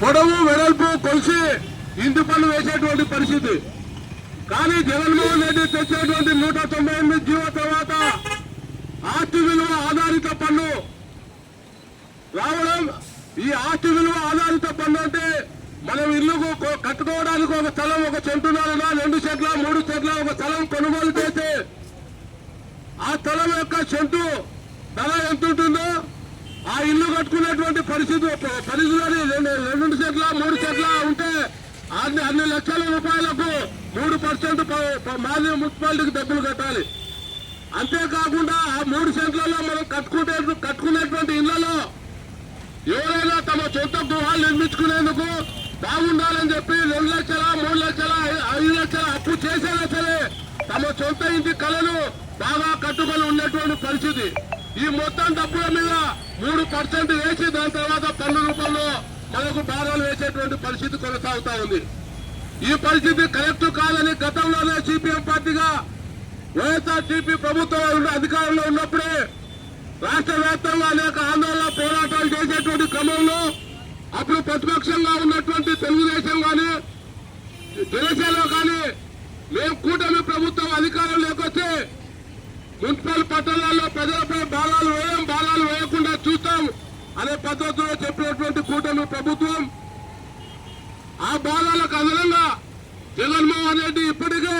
పొడవు వెడల్పు కొలిసి ఇంటి పన్ను వేసేటువంటి పరిస్థితి. కానీ జగన్మోహన్ రెడ్డి తెచ్చేటువంటి నూట తొంభై ఎనిమిది జీవో తర్వాత ఆస్తి విలువ ఆధారిత పన్ను రావడం ఈ ఆస్తి విలువ ఆధారిత పన్ను అంటే మనం ఇల్లు కట్టుకోవడానికి ఒక స్థలం ఒక చెంటున్నారన రెండు చెట్ల మూడు చెట్ల ఒక స్థలం కొనుగోలు చేస్తే ఆ స్థలం యొక్క చెంటు ధర ఎంత ఉంటుందో ఆ ఇల్లు కట్టుకునేటువంటి పరిస్థితి పరిధిలోని రెండు సెట్ల మూడు సెట్ల ఉంటే అన్ని అన్ని లక్షల రూపాయలకు మూడు పర్సెంట్ మాజీ మున్సిపాలిటీకి డబ్బులు కట్టాలి. అంతేకాకుండా ఆ మూడు సెంట్లలో మనం కట్టుకుంటే కట్టుకునేటువంటి ఇళ్ళలో ఎవరైనా తమ సొంత గృహాలు నిర్మించుకునేందుకు బాగుండాలని చెప్పి రెండు లక్షల మూడు లక్షల ఐదు లక్షల అప్పు చేసేనా సరే తమ సొంత ఇంటి కళను బాగా కట్టుకొని ఉన్నటువంటి పరిస్థితి. ఈ మొత్తం డబ్బుల మీద మూడు పర్సెంట్ వేసి దాని తర్వాత పన్ను రూపంలో మనకు భారాలు వేసేటువంటి పరిస్థితి కొనసాగుతా ఉంది. ఈ పరిస్థితి కరెక్ట్ కాదని గతంలోనే సిపిఎం పార్టీగా వైఎస్ఆర్సీపీ ప్రభుత్వం అధికారంలో ఉన్నప్పుడే రాష్ట్ర వ్యాప్తంగా అనేక ఆందోళన పోరాటాలు చేసేటువంటి క్రమంలో అప్పుడు ప్రతిపక్షంగా ఉన్నటువంటి తెలుగుదేశం కానీ జనసేన కానీ మేము కూటమి మున్సిపల్ పట్టణాల్లో ప్రజలపై బాణాలు వేయం బాణాలు వేయకుండా చూస్తాం అనే పద్ధతిలో చెప్పినటువంటి కూటమి ప్రభుత్వం ఆ బాణాలకు అదనంగా జగన్మోహన్ రెడ్డి ఇప్పటికే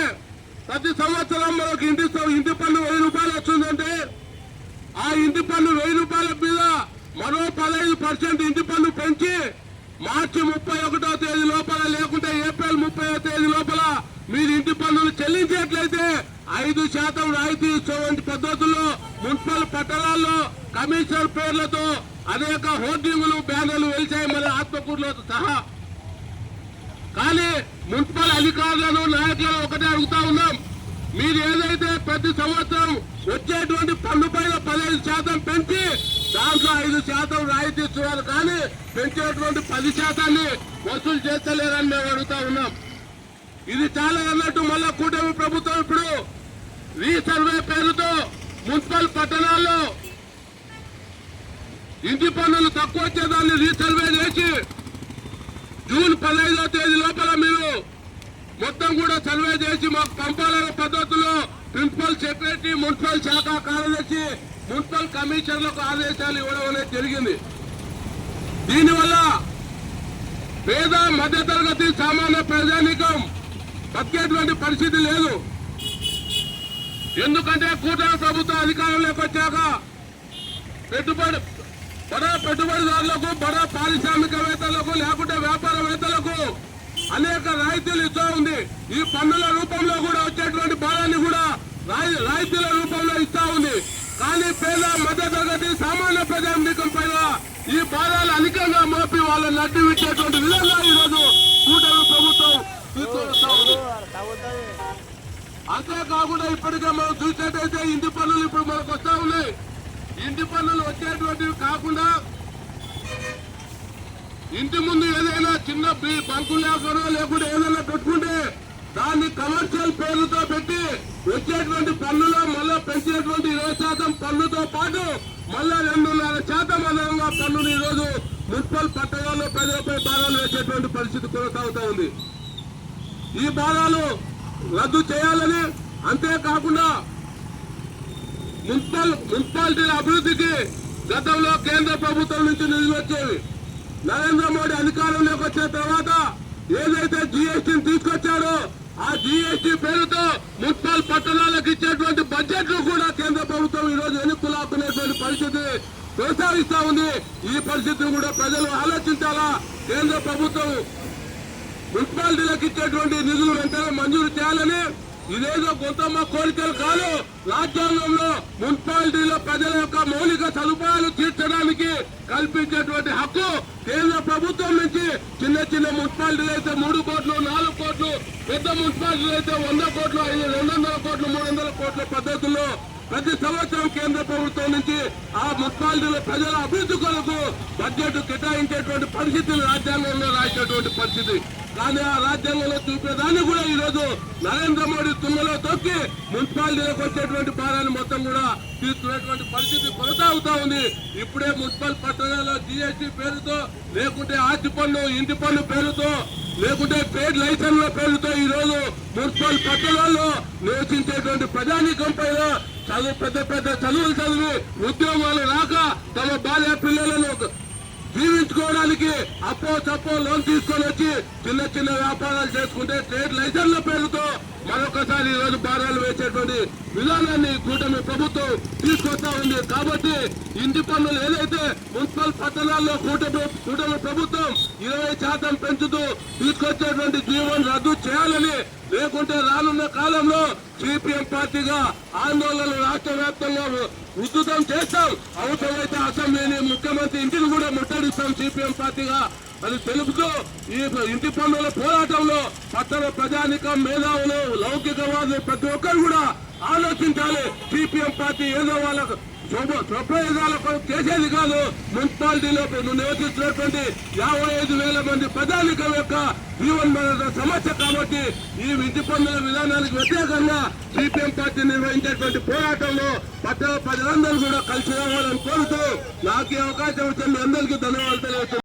ప్రతి సంవత్సరం మనకు ఇంటి ఇంటి పన్ను వెయ్యి రూపాయలు వస్తుందంటే ఆ ఇంటి పన్ను వెయ్యి రూపాయల మీద మరో పదహైదు పర్సెంట్ ఇంటి పన్ను పెంచి మార్చి ముప్పై ఒకటో తేదీ లోపల లేకుంటే ఏప్రిల్ ముప్పై తేదీ లోపల మీరు ఇంటి పన్నులు చెల్లించేట్లయితే ఐదు శాతం రాయితీ ఇచ్చేటువంటి పద్ధతుల్లో మున్సిపల్ పట్టణాల్లో కమిషనర్ పేర్లతో అనేక హోర్డింగులు బ్యానర్లు వెలిచాయి మన ఆత్మకూరులో సహా. కానీ మున్సిపల్ అధికారులను నాయకులను ఒకటే అడుగుతా ఉన్నాం. మీరు ఏదైతే ప్రతి సంవత్సరం వచ్చేటువంటి పన్ను పైన పదహైదు శాతం పెంచి దాంట్లో ఐదు శాతం రాయితీ ఇస్తున్నారు కానీ పెంచేటువంటి పది శాతాన్ని వసూలు చేస్తలేరని మేము అడుగుతా ఉన్నాం. ఇది చాలా అన్నట్టు మళ్ళా కూటమి ప్రభుత్వం ఇప్పుడు రీసర్వే పేరుతో మున్సిపల్ పట్టణాల్లో ఇంటి పన్నులు తక్కువ వచ్చేదాన్ని రీసర్వే చేసి జూన్ పదహైదో తేదీ లోపల మీరు మొత్తం కూడా సర్వే చేసి మాకు పంపాలన్న పద్ధతిలో ప్రిన్సిపల్ సెక్రటరీ మున్సిపల్ శాఖ కార్యదర్శి మున్సిపల్ కమిషనర్లకు ఆదేశాలు ఇవ్వడం అనేది జరిగింది. దీనివల్ల పేద మధ్యతరగతి సామాన్య ప్రజానికం బతికేటువంటి పరిస్థితి లేదు. ఎందుకంటే కూటమి ప్రభుత్వం అధికారంలోకి వచ్చాక పెట్టుబడి బడా పెట్టుబడిదారులకు బడా పారిశ్రామికవేత్తలకు లేకుంటే వ్యాపారవేత్తలకు అనేక రాయితీలు ఇస్తూ ఉంది. ఈ పన్నుల రూపంలో కూడా వచ్చేటువంటి భారాన్ని కూడా రాయి- రాయితీల రూపంలో ఇస్తా ఉంది. కానీ పేద మధ్యతరగతి సామాన్య ప్రజానీకం పైన ఈ భారాలు అధికంగా మోపి వాళ్ళని నడ్డు విచ్చేటువంటి విధంగా ఈరోజు కూటమి ప్రభుత్వం తీసుకొస్తా ఉంది అంతేకాకుండా ఇప్పటికే మనం చూసినట్టయితే ఇంటి పన్నులు ఇప్పుడు మనకు వస్తా ఉన్నాయి. ఇంటి పన్నులు వచ్చేటువంటివి కాకుండా ఇంటి ముందు ఏదైనా చిన్న బి- బంకులు లేకనో లేకుండా ఏదైనా పెట్టుకుంటే దాన్ని కమర్షియల్ పేరుతో పెట్టి వచ్చేటువంటి పన్నులో మళ్ళా పెంచేటువంటి ఇరవై శాతం పన్నుతో పాటు మళ్ళా రెండున్నర శాతం అదనంగా పన్నులు ఈరోజు మున్సిపల్ పట్టణాల్లో ప్రజలపై భారాలు వేసేటువంటి పరిస్థితి కొనసాగుతా ఉంది. ఈ భారాలు రద్దు చేయాలని అంతేకాకుండా మున్సిపల్ మున్సిపాలిటీల అభివృద్ధికి గతంలో కేంద్ర ప్రభుత్వం నుంచి నిధులు వచ్చేవి. నరేంద్ర మోడీ అధికారంలోకి వచ్చిన తర్వాత ఏదైతే జీఎస్టీని తీసుకొచ్చారో ఆ జీఎస్టీ పేరుతో మున్సిపల్ పట్టణాలకు ఇచ్చేటువంటి బడ్జెట్ కూడా కేంద్ర ప్రభుత్వం ఈ రోజు ఎన్నికలాక్కునేటువంటి పరిస్థితి కొనసాగిస్తా ఉంది. ఈ పరిస్థితిని కూడా ప్రజలు ఆలోచించాలా? కేంద్ర ప్రభుత్వం మున్సిపాలిటీలకు ఇచ్చేటువంటి నిధులు వెంటనే మంజూరు చేయాలని ఇదేదో కొంతమ్మ కోరికలు కాదు. రాజ్యాంగంలో మున్సిపాలిటీలో ప్రజల యొక్క మౌలిక సదుపాయాలు తీర్చడానికి కల్పించేటువంటి హక్కు కేంద్ర ప్రభుత్వం నుంచి చిన్న చిన్న మున్సిపాలిటీలు అయితే మూడు కోట్లు నాలుగు కోట్లు పెద్ద మున్సిపాలిటీలు అయితే వంద కోట్లు ఐదు రెండు వందల కోట్లు మూడు వందల కోట్ల పద్ధతుల్లో ప్రతి సంవత్సరం కేంద్ర ప్రభుత్వం నుంచి ఆ మున్సిపాలిటీల ప్రజల అభివృద్ధి కొరకు బడ్జెట్ కేటాయించేటువంటి పరిస్థితులు రాజ్యాంగంలో రాసేటువంటి పరిస్థితి. రాజ్యాంగంలో చూపేదాన్ని కూడా ఈ రోజు నరేంద్ర మోడీ తుమ్మలో తొక్కి మున్సిపాలిటీలకు వచ్చేటువంటి భారాన్ని మొత్తం కూడా తీసుకునేటువంటి పరిస్థితి కొనసాగుతా ఉంది. ఇప్పుడే మున్సిపల్ పట్టణాల్లో జిఎస్టి పేరుతో లేకుంటే ఆస్తి పన్ను ఇంటి పన్ను పేరుతో లేకుంటే ట్రేడ్ లైసెన్స్ల పేరుతో ఈ రోజు మున్సిపల్ పట్టణాల్లో నివసించేటువంటి ప్రజానీకం పైన చదువు పెద్ద పెద్ద చదువులు చదివి ఉద్యోగాలు రాక తమ బాల్య పిల్లలను జీవించుకోవడానికి అప్పో తప్పో లోన్ తీసుకొని వచ్చి చిన్న చిన్న వ్యాపారాలు చేసుకుంటే ట్రేడ్ లైసెన్స్ల పేరుతో మరొకసారి ఈ రోజు భారాలు వేసేటువంటి విధానాన్ని కూటమి ప్రభుత్వం తీసుకొస్తా ఉంది. కాబట్టి ఇంటి పన్నులు ఏదైతే మున్సిపల్ పట్టణాల్లో కూటమి కూటమి ప్రభుత్వం ఇరవై శాతం పెంచుతూ తీసుకొచ్చేటువంటి జీవన్ రద్దు చేయాలని లేకుంటే రానున్న కాలంలో సిపిఎం పార్టీగా ఆందోళనలు రాష్ట్ర వ్యాప్తంగా ఉధృతం చేస్తాం. అవసరమైతే అసెంబ్లీని ముఖ్యమంత్రి. ఇంటిని కూడా ముట్టడిస్తాం. సిపిఎం పార్టీగా. అని తెలుపుతూ ఈ ఇంటి పన్నుల పోరాటంలో పట్టణ ప్రజానికం మేధావులు లౌకికవాదులు ప్రతి ఒక్కరు కూడా ఆలోచించాలి. సిపిఎం పార్టీ ఏదో వాళ్ళకు శుభ స్వప్రయోగాల కొరకు చేసేది కాదు. మున్సిపాలిటీలో నివసిస్తున్నటువంటి యాభై ఐదు వేల మంది ప్రజానికం యొక్క జీవన సమస్య కాబట్టి ఈ ఇంటి పన్నుల విధానానికి వ్యతిరేకంగా సిపిఎం పార్టీ నిర్వహించేటువంటి పోరాటంలో పట్టణ ప్రజలందరూ కూడా కలిసి రావాలని కోరుతూ నాకు అవకాశం వచ్చింది అందరికీ ధన్యవాదాలు తెలియజేస్తున్నాను.